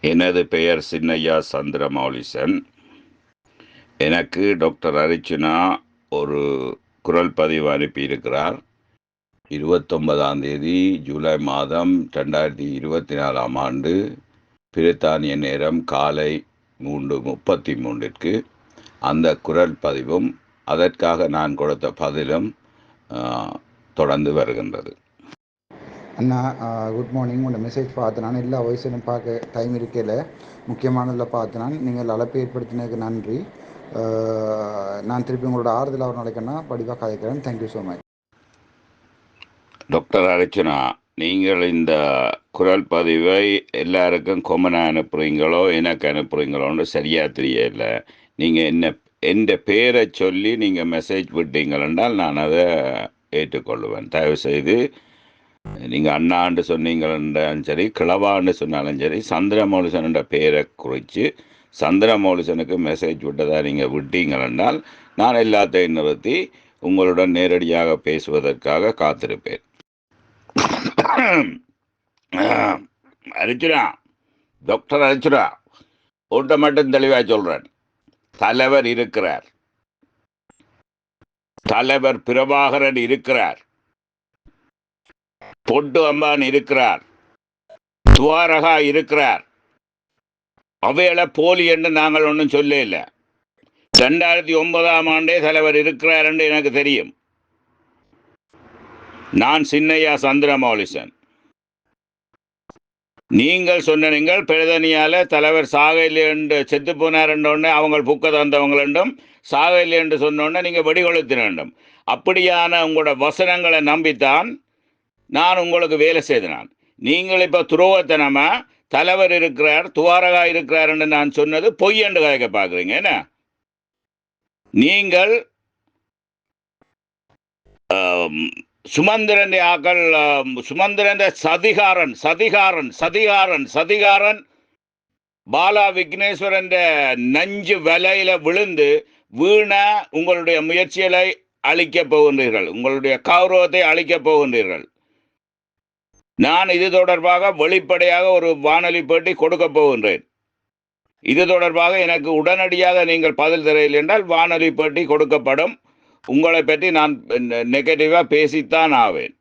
எனது பெயர் சின்னையா சந்திரமௌலிசன். எனக்கு டாக்டர் அரிச்சுனா ஒரு குரல் பதிவு அனுப்பியிருக்கிறார். இருபத்தொன்பதாம் தேதி ஜூலை மாதம் ரெண்டாயிரத்தி இருபத்தி நாலாம் ஆண்டு பிரித்தானிய நேரம் காலை மூன்று முப்பத்தி மூன்றிற்கு அந்த குரல் பதிவும் அதற்காக நான் கொடுத்த பதிலும் தொடர்ந்து வருகின்றது. அண்ணா குட் மார்னிங் உங்களோட மெசேஜ் பார்த்து நான் எல்லா வயசுலையும் பார்க்க டைம் இருக்கையில் முக்கியமானதில் பார்த்து நான். நீங்கள் அழைப்பு ஏற்படுத்தினதுக்கு நன்றி. நான் திருப்பி உங்களோட ஆறுதல் அவர் நாளைக்குன்னா படிவாக கதைக்கிறேன். Thank you so much doctor Archana நீங்கள் இந்த குரல் பதிவை எல்லாருக்கும் கொமனாக அனுப்புகிறீங்களோ எனக்கு அனுப்புகிறீங்களோன்னு சரியாக தெரியல. நீங்கள் என்ன எந்த பேரை சொல்லி நீங்கள் மெசேஜ் விட்டீங்களென்றால் நான் அதை ஏற்றுக்கொள்ளுவேன் தயவுசெய்து நீங்கள் அண்ணாண்டு சொன்னீங்களாலும் சரி கிளவான்னு சொன்னாலும் சரி சந்திரமௌலிசன் பேரை பெயரை குறித்து சந்திரமௌலிசனுக்கு மெசேஜ் விட்டதாக நீங்கள் விட்டீங்களென்றால் நான் எல்லாத்தையும் நிறுத்தி உங்களுடன் நேரடியாக பேசுவதற்காக காத்திருப்பேன். அரிச்சுரா டாக்டர் அரிச்சுரா ஒன்றை மட்டும் தெளிவாக சொல்கிறேன் தலைவர் இருக்கிறார். தலைவர் பிரபாகரன் இருக்கிறார். பொட்டு அம்பான் இருக்கிறார். துவாரகா இருக்கிறார். அவையில போலி என்று நாங்கள் ஒன்றும் சொல்ல இல்லை ரெண்டாயிரத்தி ஒன்பதாம் ஆண்டே தலைவர் இருக்கிறார் என்று எனக்கு தெரியும். நான் சின்னையா சந்திரமௌலிசன். நீங்கள் சொன்ன நீங்கள் பிரதனியால தலைவர் சாகையில் என்று செத்து போனார் என்றோடனே அவங்க புக்க தந்தவங்கள் என்றும் சாகையில் என்று சொன்னோடனே நீங்கள் வெடிகொளுத்தின வேண்டும் அப்படியான உங்களோட வசனங்களை நம்பித்தான் நான் உங்களுக்கு வேலை செய்தனான். நீங்கள் இப்போ துரோகத்தனமா தலைவர் இருக்கிறார் துவாரகா இருக்கிறார் என்று நான் சொன்னது பொய் என்று கதைக்க பார்க்குறீங்க என்ன? நீங்கள் சுமந்திரன் ஆக்கள் சுமந்திரன் சதிகாரன் சதிகாரன் சதிகாரன் சதிகாரன். பாலா விக்னேஸ்வரன் நஞ்சு வலையில விழுந்து வீண உங்களுடைய முயற்சிகளை அழிக்கப் போகின்றீர்கள் உங்களுடைய கௌரவத்தை அழிக்கப் போகின்றீர்கள். நான் இது தொடர்பாக வெளிப்படையாக ஒரு வானொலி பேட்டி கொடுக்க போகின்றேன். இது தொடர்பாக எனக்கு உடனடியாக நீங்கள் பதில் தரையில் என்றால் வானொலி பேட்டி கொடுக்கப்படும். உங்களை பற்றி நான் நெகட்டிவாக பேசித்தான் ஆவேன்.